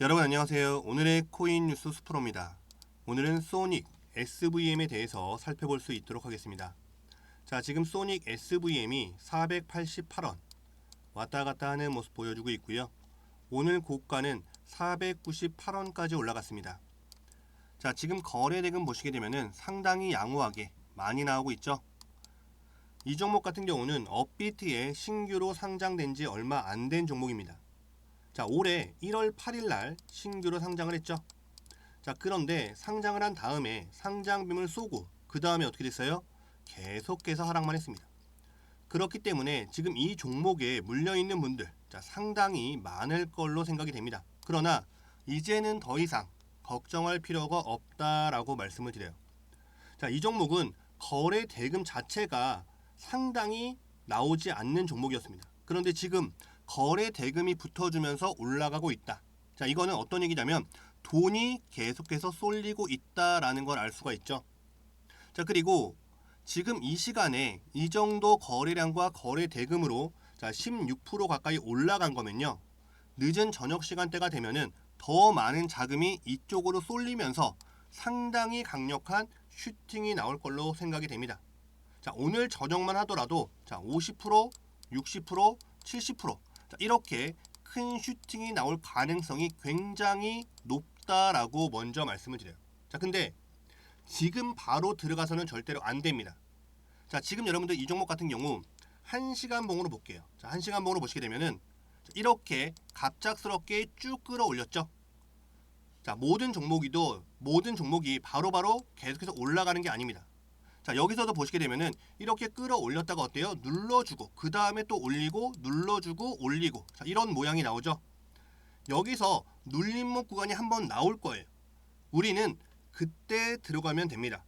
여러분 안녕하세요. 오늘의 코인 뉴스 수프로입니다. 오늘은 소닉 SVM에 대해서 살펴볼 수 있도록 하겠습니다. 자, 지금 소닉 SVM이 488원 왔다 갔다 하는 모습 보여주고 있고요. 오늘 고가는 498원까지 올라갔습니다. 자, 지금 거래 대금 보시게 되면은 상당히 양호하게 많이 나오고 있죠. 이 종목 같은 경우는 업비트에 신규로 상장된 지 얼마 안 된 종목입니다. 자, 올해 1월 8일 날 신규로 상장을 했죠. 자, 그런데 상장을 한 다음에 상장빔을 쏘고 그 다음에 어떻게 됐어요? 계속해서 하락만 했습니다. 그렇기 때문에 지금 이 종목에 물려 있는 분들 자, 상당히 많을 걸로 생각이 됩니다. 그러나 이제는 더 이상 걱정할 필요가 없다라고 말씀을 드려요. 자, 이 종목은 거래 대금 자체가 상당히 나오지 않는 종목이었습니다. 그런데 지금 거래 대금이 붙어주면서 올라가고 있다. 자, 이거는 어떤 얘기냐면 돈이 계속해서 쏠리고 있다라는 걸 알 수가 있죠. 자, 그리고 지금 이 시간에 이 정도 거래량과 거래 대금으로 자, 16% 가까이 올라간 거면요. 늦은 저녁 시간대가 되면은 더 많은 자금이 이쪽으로 쏠리면서 상당히 강력한 슈팅이 나올 걸로 생각이 됩니다. 자, 오늘 저녁만 하더라도 자, 50%, 60%, 70% 자, 이렇게 큰 슈팅이 나올 가능성이 굉장히 높다라고 먼저 말씀을 드려요. 자, 근데 지금 바로 들어가서는 절대로 안 됩니다. 자, 지금 여러분들 이 종목 같은 경우 1시간 봉으로 볼게요. 자, 1시간 봉으로 보시게 되면은 이렇게 갑작스럽게 쭉 끌어올렸죠. 자, 모든 종목이도 모든 종목이 바로바로 계속해서 올라가는 게 아닙니다. 자, 여기서도 보시게 되면은 이렇게 끌어올렸다가 어때요? 눌러주고 그 다음에 또 올리고 눌러주고 올리고 자, 이런 모양이 나오죠. 여기서 눌림목 구간이 한번 나올 거예요. 우리는 그때 들어가면 됩니다.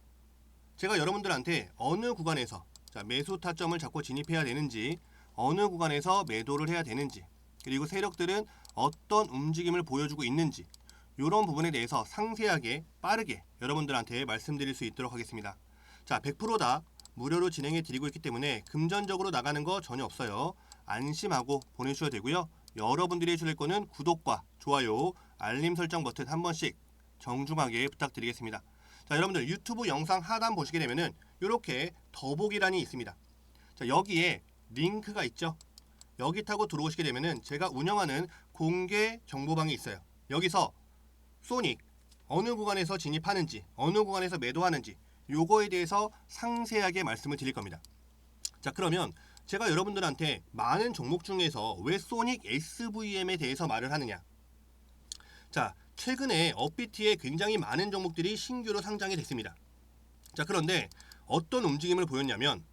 제가 여러분들한테 어느 구간에서 자, 매수 타점을 잡고 진입해야 되는지 어느 구간에서 매도를 해야 되는지 그리고 세력들은 어떤 움직임을 보여주고 있는지 이런 부분에 대해서 상세하게 빠르게 여러분들한테 말씀드릴 수 있도록 하겠습니다. 자, 100%다 무료로 진행해 드리고 있기 때문에 금전적으로 나가는 거 전혀 없어요. 안심하고 보내주셔도 되고요. 여러분들이 해줄 거는 구독과 좋아요, 알림 설정 버튼 한 번씩 정중하게 부탁드리겠습니다. 자, 여러분들 유튜브 영상 하단 보시게 되면은 이렇게 더보기란이 있습니다. 자, 여기에 링크가 있죠. 여기 타고 들어오시게 되면은 제가 운영하는 공개 정보방이 있어요. 여기서 소닉 어느 구간에서 진입하는지, 어느 구간에서 매도하는지 요거에 대해서 상세하게 말씀을 드릴 겁니다. 자, 그러면 제가 여러분들한테 많은 종목 중에서 왜 소닉 SVM에 대해서 말을 하느냐? 자, 최근에 업비트에 굉장히 많은 종목들이 신규로 상장이 됐습니다. 자, 그런데 어떤 움직임을 보였냐면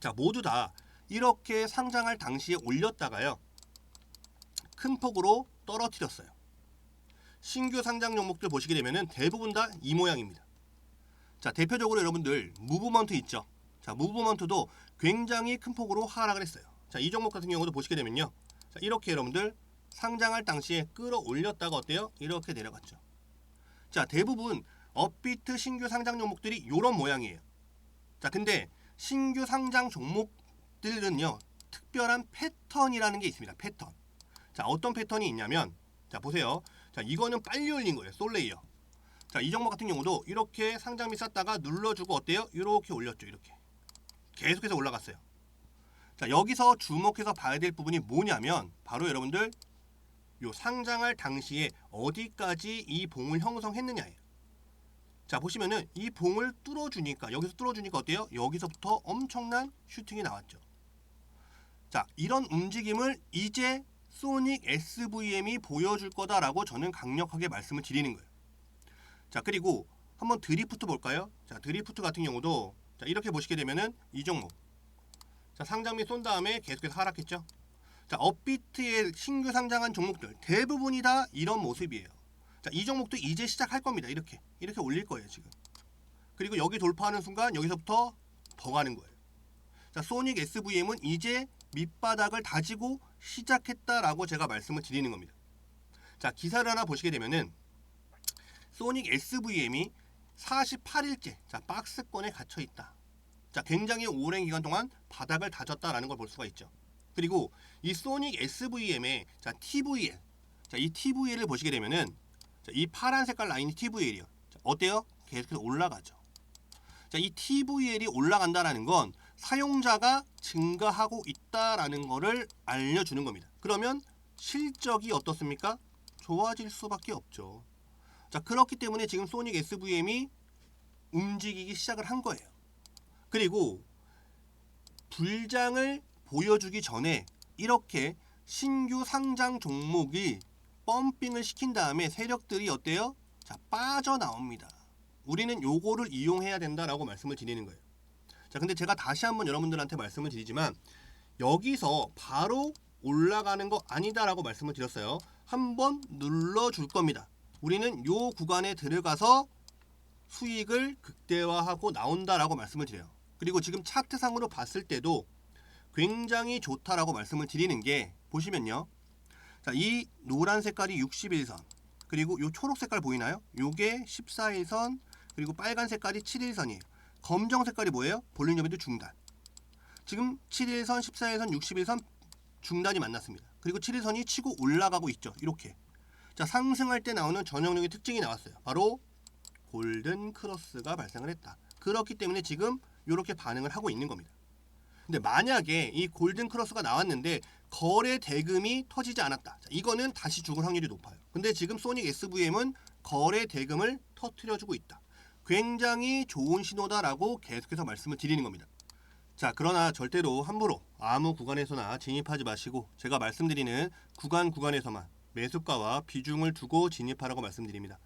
자, 모두 다 이렇게 상장할 당시에 올렸다가요. 큰 폭으로 떨어뜨렸어요. 신규 상장 종목들 보시게 되면은 대부분 다 이 모양입니다. 자, 대표적으로 여러분들 무브먼트 있죠. 자, 무브먼트도 굉장히 큰 폭으로 하락을 했어요. 자, 이 종목 같은 경우도 보시게 되면요. 자, 이렇게 여러분들 상장할 당시에 끌어올렸다가 어때요? 이렇게 내려갔죠. 자, 대부분 업비트 신규 상장 종목들이 이런 모양이에요. 자, 근데 신규 상장 종목들은요. 특별한 패턴이라는 게 있습니다. 패턴. 자, 어떤 패턴이 있냐면 자, 보세요. 자, 이거는 빨리 올린 거예요. 솔레이어. 자, 이 종목 같은 경우도 이렇게 상장비 쌌다가 눌러주고 어때요? 이렇게 올렸죠. 이렇게. 계속해서 올라갔어요. 자, 여기서 주목해서 봐야 될 부분이 뭐냐면 바로 여러분들 요 상장할 당시에 어디까지 이 봉을 형성했느냐예요. 자, 보시면은 이 봉을 뚫어주니까 여기서 뚫어주니까 어때요? 여기서부터 엄청난 슈팅이 나왔죠. 자, 이런 움직임을 이제 소닉 SVM이 보여줄 거다라고 저는 강력하게 말씀을 드리는 거예요. 자, 그리고 한번 드리프트 볼까요? 자, 드리프트 같은 경우도 자, 이렇게 보시게 되면은 이 종목. 자, 상장비 쏜 다음에 계속해서 하락했죠. 자, 업비트의 신규 상장한 종목들 대부분이 다 이런 모습이에요. 자, 이 종목도 이제 시작할 겁니다. 이렇게. 이렇게 올릴 거예요, 지금. 그리고 여기 돌파하는 순간 여기서부터 더 가는 거예요. 자, 소닉 SVM은 이제 밑바닥을 다지고 시작했다라고 제가 말씀을 드리는 겁니다. 자, 기사를 하나 보시게 되면은 소닉 SVM이 48일째 자, 박스권에 갇혀 있다. 자, 굉장히 오랜 기간 동안 바닥을 다졌다라는 걸 볼 수가 있죠. 그리고 이 소닉 SVM의 자, TVL 자, 이 TVL을 보시게 되면은 자, 이 파란 색깔 라인이 TVL이요. 자, 어때요? 계속해서 올라가죠. 자, 이 TVL이 올라간다라는 건 사용자가 증가하고 있다라는 거를 알려주는 겁니다. 그러면 실적이 어떻습니까? 좋아질 수밖에 없죠. 자, 그렇기 때문에 지금 소닉 SVM이 움직이기 시작을 한 거예요. 그리고 불장을 보여주기 전에 이렇게 신규 상장 종목이 펌핑을 시킨 다음에 세력들이 어때요? 자, 빠져나옵니다. 우리는 요거를 이용해야 된다라고 말씀을 드리는 거예요. 자, 근데 제가 다시 한번 여러분들한테 말씀을 드리지만 여기서 바로 올라가는 거 아니다라고 말씀을 드렸어요. 한번 눌러 줄 겁니다. 우리는 요 구간에 들어가서 수익을 극대화하고 나온다라고 말씀을 드려요. 그리고 지금 차트상으로 봤을 때도 굉장히 좋다라고 말씀을 드리는 게 보시면요. 자, 이 노란 색깔이 61선. 그리고 요 초록 색깔 보이나요? 요게 14일선 그리고 빨간 색깔이 7일선이에요. 검정 색깔이 뭐예요? 볼륨 여비도 중단. 지금 7일선, 14일선, 60일선 중단이 만났습니다. 그리고 7일선이 치고 올라가고 있죠. 이렇게. 자, 상승할 때 나오는 전형적인 특징이 나왔어요. 바로 골든 크로스가 발생을 했다. 그렇기 때문에 지금 이렇게 반응을 하고 있는 겁니다. 근데 만약에 이 골든 크로스가 나왔는데 거래 대금이 터지지 않았다. 자, 이거는 다시 죽을 확률이 높아요. 근데 지금 소닉 SVM은 거래 대금을 터트려주고 있다. 굉장히 좋은 신호다라고 계속해서 말씀을 드리는 겁니다. 자, 그러나 절대로 함부로 아무 구간에서나 진입하지 마시고 제가 말씀드리는 구간 구간에서만 매수가와 비중을 두고 진입하라고 말씀드립니다.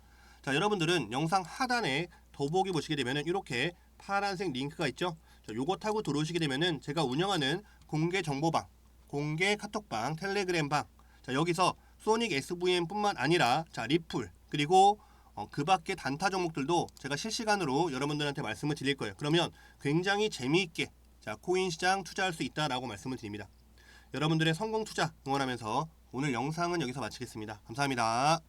자, 여러분들은 영상 하단에 더보기 보시게 되면은 이렇게 파란색 링크가 있죠. 자, 요거 타고 들어오시게 되면은 제가 운영하는 공개 정보방, 공개 카톡방, 텔레그램방. 자, 여기서 소닉 SVM뿐만 아니라 자, 리플 그리고 어, 그 밖의 단타 종목들도 제가 실시간으로 여러분들한테 말씀을 드릴 거예요. 그러면 굉장히 재미있게 자, 코인 시장 투자할 수 있다라고 말씀을 드립니다. 여러분들의 성공 투자 응원하면서 오늘 영상은 여기서 마치겠습니다. 감사합니다.